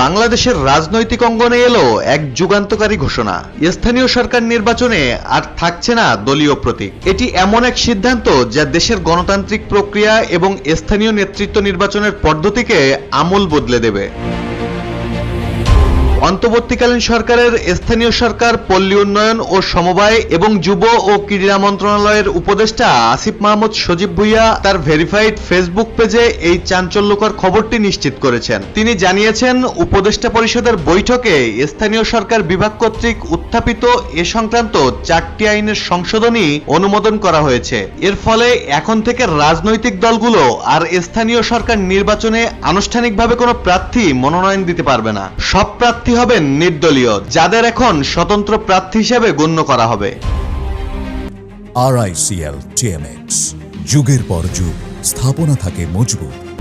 বাংলাদেশের রাজনৈতিক অঙ্গনে এলো এক যুগান্তকারী ঘোষণা। স্থানীয় সরকার নির্বাচনে আর থাকছে না দলীয় প্রতীক। এটি এমন এক সিদ্ধান্ত যা দেশের গণতান্ত্রিক প্রক্রিয়া এবং স্থানীয় নেতৃত্ব নির্বাচনের পদ্ধতিকে আমূল বদলে দেবে। অন্তর্বর্তীকালীন সরকারের স্থানীয় সরকার, পল্লী উন্নয়ন ও সমবায় এবং যুব ও ক্রীড়া মন্ত্রণালয়ের উপদেষ্টা আসিফ মাহমুদ সজীব ভুইয়া তার ভেরিফাইড ফেসবুক পেজে এই চাঞ্চল্যকর খবরটি নিশ্চিত করেছেন। তিনি জানিয়েছেন, উপদেষ্টা পরিষদের বৈঠকে স্থানীয় সরকার বিভাগ কর্তৃক উত্থাপিত এ সংক্রান্ত চারটি আইনের সংশোধনী অনুমোদন করা হয়েছে। এর ফলে এখন থেকে রাজনৈতিক দলগুলো আর স্থানীয় সরকার নির্বাচনে আনুষ্ঠানিকভাবে কোনো প্রার্থী মনোনয়ন দিতে পারবে না। সব প্রার্থী হবেন নির্দলীয়, যাদের এখন স্বতন্ত্র প্রার্থী হিসেবে গণ্য করা হবে। আরআইসিএল টিএমএক্স যুগের পর যুগ, স্থাপনা থাকে মজবুত।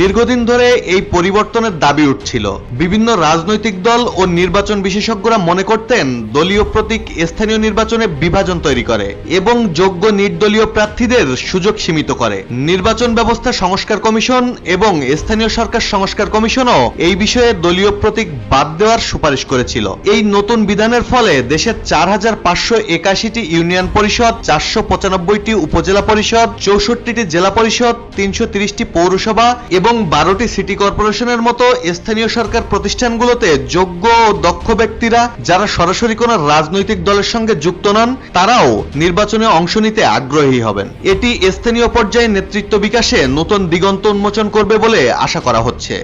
দীর্ঘদিন ধরে এই পরিবর্তনের দাবি উঠছিল। বিভিন্ন রাজনৈতিক দল ও নির্বাচন বিশেষজ্ঞরা মনে করতেন, দলীয় প্রতীক স্থানীয় নির্বাচনে বিভাজন তৈরি করে এবং যোগ্য নির্দলীয় প্রার্থীদের সুযোগ সীমিত করে। নির্বাচন ব্যবস্থা সংস্কার কমিশন এবং স্থানীয় সরকার সংস্কার কমিশনও এই বিষয়ে দলীয় প্রতীক বাদ দেওয়ার সুপারিশ করেছিল। এই নতুন বিধানের ফলে দেশের চার হাজার পাঁচশো একাশিটি ইউনিয়ন পরিষদ, চারশো পঁচানব্বইটি উপজেলা পরিষদ, চৌষট্টিটি জেলা পরিষদ, তিনশো তিরিশটি পৌরসভা এবং বারোটি সিটি কর্পোরেশনের মতো স্থানীয় সরকার প্রতিষ্ঠানগুলোতে যোগ্য ও দক্ষ ব্যক্তিরা যারা সরাসরি কোন রাজনৈতিক দলের সঙ্গে যুক্ত নন, তারাও নির্বাচনে অংশ নিতে আগ্রহী হবেন। এটি স্থানীয় পর্যায়ে নেতৃত্ব বিকাশে নতুন দিগন্ত উন্মোচন করবে বলে আশা করা হচ্ছে।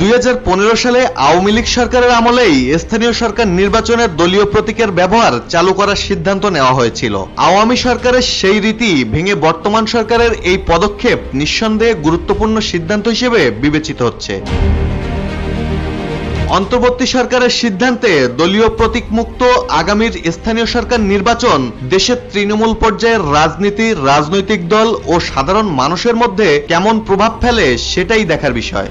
দুই হাজার পনেরো সালে আওয়ামী লীগ সরকারের আমলেই স্থানীয় সরকার নির্বাচনের দলীয় প্রতীকের ব্যবহার চালু করার সিদ্ধান্ত নেওয়া হয়েছিল। আওয়ামী সরকারের সেই রীতি ভেঙে বর্তমান সরকারের এই পদক্ষেপ নিঃসন্দেহে গুরুত্বপূর্ণ সিদ্ধান্ত হিসেবে বিবেচিত হচ্ছে। অন্তর্বর্তী সরকারের সিদ্ধান্তে দলীয় প্রতীক মুক্ত আগামীর স্থানীয় সরকার নির্বাচন দেশের তৃণমূল পর্যায়ের রাজনীতি, রাজনৈতিক দল ও সাধারণ মানুষের মধ্যে কেমন প্রভাব ফেলে সেটাই দেখার বিষয়।